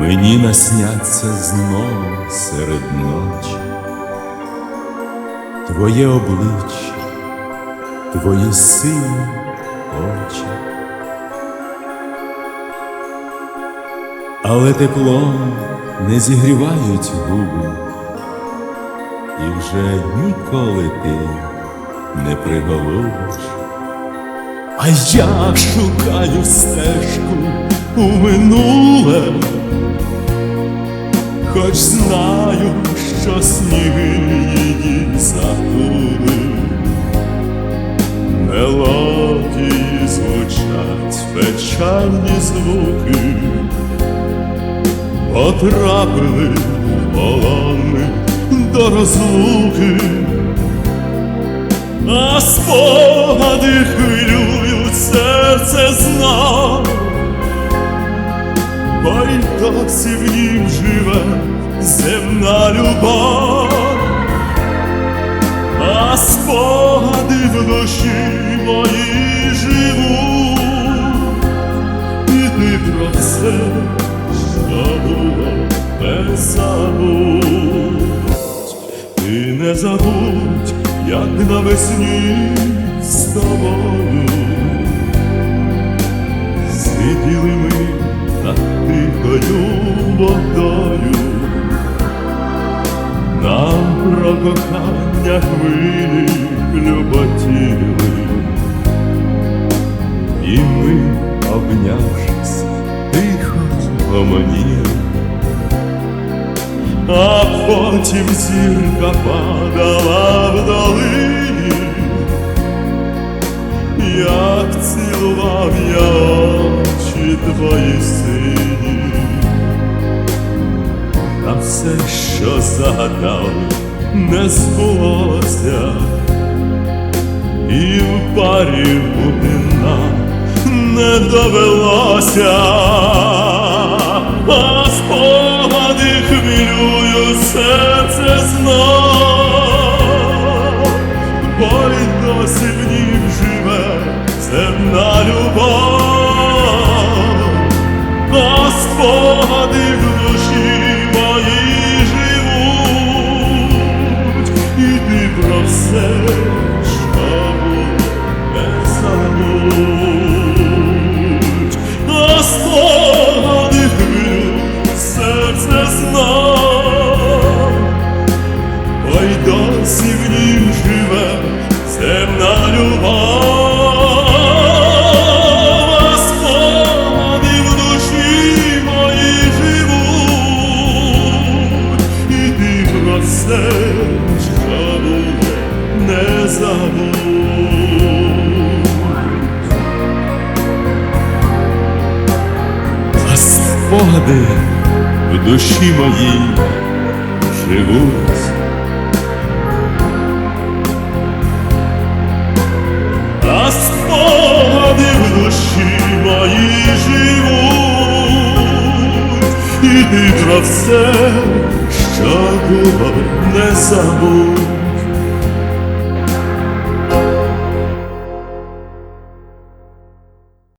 Мені насняться знову серед ночі, Твоє обличчя, твої сині очі, але теплом не зігрівають губи, і вже ніколи ти не приголубиш. А я шукаю стежку у минуле, хоч знаю, що сніги її затули. Мелодії звучать печальні звуки, потрапили полони до розлуки, а спогади хвилюють серце знов, бо й досі в нім живе земна любов, а спогади в душі моїй живуть, і ти про все, що було, не ти не забудь, як навесні з тобою. Сиділи ми тихою водою, нам про кохання хвилі люботіли, і ми, обнявшись, тихо гомоніли. А потім зірка падала в долині, як цілував я очі твої сині, Та все, що загадав, не збулося, і в парі бути нам не довелося, а спогади хвилюють серце знов, бо й досі в нім живе земна любов, а спогади в душі про не. А спогади в душі моїй живуть. А спогади в душі моїй живуть, і ти про все, що було, не забудь.